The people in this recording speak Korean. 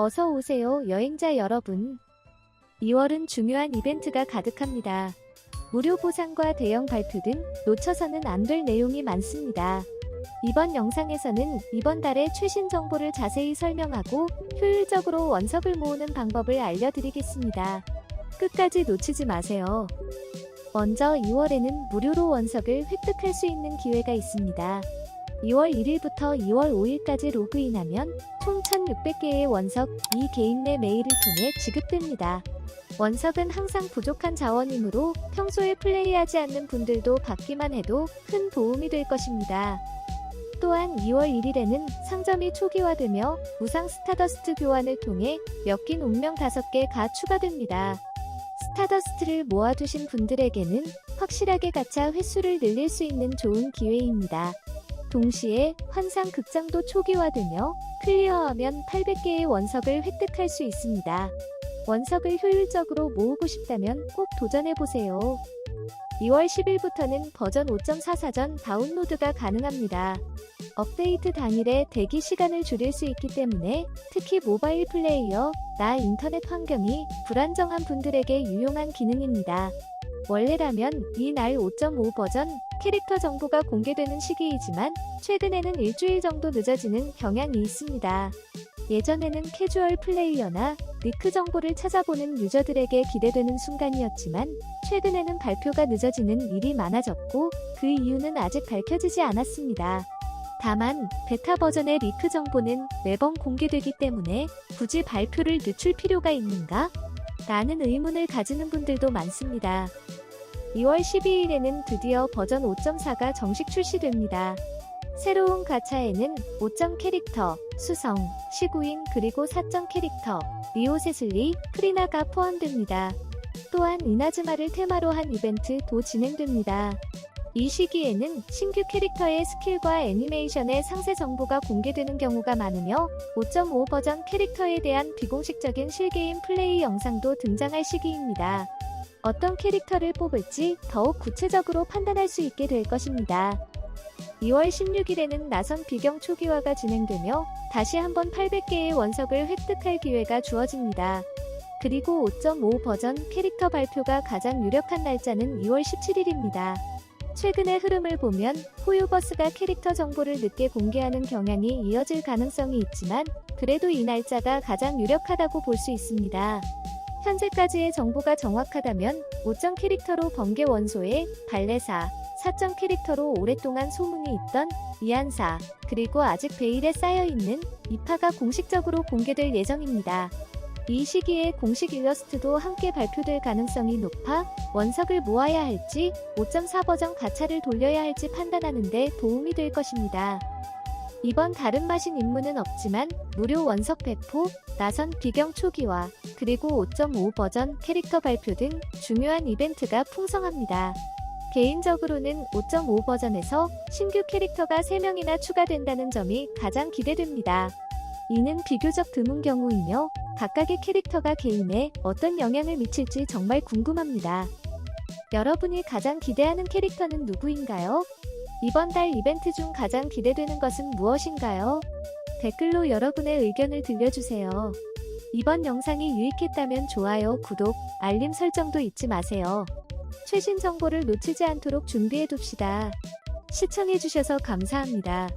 어서 오세요, 여행자 여러분. 2월은 중요한 이벤트가 가득합니다. 무료 보상과 대형 발표 등 놓쳐서는 안 될 내용이 많습니다. 이번 영상에서는 이번 달의 최신 정보를 자세히 설명하고 효율적으로 원석을 모으는 방법을 알려드리겠습니다. 끝까지 놓치지 마세요. 먼저 2월에는 무료로 원석을 획득할 수 있는 기회가 있습니다. 2월 1일부터 2월 5일까지 로그인하면 총 1600개의 원석 2개인 내 메일을 통해 지급됩니다. 원석은 항상 부족한 자원이므로 평소에 플레이하지 않는 분들도 받기만 해도 큰 도움이 될 것입니다. 또한 2월 1일에는 상점이 초기화되며 무상 스타더스트 교환을 통해 엮인 운명 5개가 추가됩니다. 스타더스트를 모아두신 분들에게는 확실하게 가차 횟수를 늘릴 수 있는 좋은 기회입니다. 동시에 환상 극장도 초기화되며 클리어하면 800개의 원석을 획득할 수 있습니다. 원석을 효율적으로 모으고 싶다면 꼭 도전해보세요. 2월 10일부터는 버전 5.4 사전 다운로드가 가능합니다. 업데이트 당일에 대기 시간을 줄일 수 있기 때문에 특히 모바일 플레이어, 나 인터넷 환경이 불안정한 분들에게 유용한 기능입니다. 원래라면 이 날 5.5 버전 캐릭터 정보가 공개되는 시기이지만 최근에는 일주일 정도 늦어지는 경향이 있습니다. 예전에는 캐주얼 플레이어나 리크 정보를 찾아보는 유저들에게 기대되는 순간이었지만 최근에는 발표가 늦어지는 일이 많아졌고 그 이유는 아직 밝혀지지 않았습니다. 다만 베타 버전의 리크 정보는 매번 공개되기 때문에 굳이 발표를 늦출 필요가 있는가? 라는 의문을 가지는 분들도 많습니다. 2월 12일에는 드디어 버전 5.4가 정식 출시됩니다. 새로운 가차에는 5점 캐릭터, 수성, 시구인 그리고 4점 캐릭터, 리오 세슬리, 프리나가 포함됩니다. 또한 이나즈마를 테마로 한 이벤트도 진행됩니다. 이 시기에는 신규 캐릭터의 스킬과 애니메이션의 상세 정보가 공개되는 경우가 많으며 5.5 버전 캐릭터에 대한 비공식적인 실게임 플레이 영상도 등장할 시기입니다. 어떤 캐릭터를 뽑을지 더욱 구체적으로 판단할 수 있게 될 것입니다. 2월 16일에는 나선 비경 초기화가 진행되며 다시 한번 800개의 원석을 획득할 기회가 주어집니다. 그리고 5.5 버전 캐릭터 발표가 가장 유력한 날짜는 2월 17일입니다. 최근의 흐름을 보면 호유버스가 캐릭터 정보를 늦게 공개하는 경향이 이어질 가능성이 있지만 그래도 이 날짜가 가장 유력하다고 볼 수 있습니다. 현재까지의 정보가 정확하다면 5점 캐릭터로 번개 원소의 발레사, 4점 캐릭터로 오랫동안 소문이 있던 이안사, 그리고 아직 베일에 쌓여있는 이파가 공식적으로 공개될 예정입니다. 이 시기에 공식 일러스트도 함께 발표될 가능성이 높아 원석을 모아야 할지 5.4 버전 가차를 돌려야 할지 판단하는 데 도움이 될 것입니다. 이번 다른 마신 임무는 없지만 무료 원석 배포, 나선 비경 초기화, 그리고 5.5 버전 캐릭터 발표 등 중요한 이벤트가 풍성합니다. 개인적으로는 5.5 버전에서 신규 캐릭터가 3명이나 추가된다는 점이 가장 기대됩니다. 이는 비교적 드문 경우이며 각각의 캐릭터가 게임에 어떤 영향을 미칠지 정말 궁금합니다. 여러분이 가장 기대하는 캐릭터는 누구인가요? 이번 달 이벤트 중 가장 기대되는 것은 무엇인가요? 댓글로 여러분의 의견을 들려주세요. 이번 영상이 유익했다면 좋아요, 구독, 알림 설정도 잊지 마세요. 최신 정보를 놓치지 않도록 준비해둡시다. 시청해주셔서 감사합니다.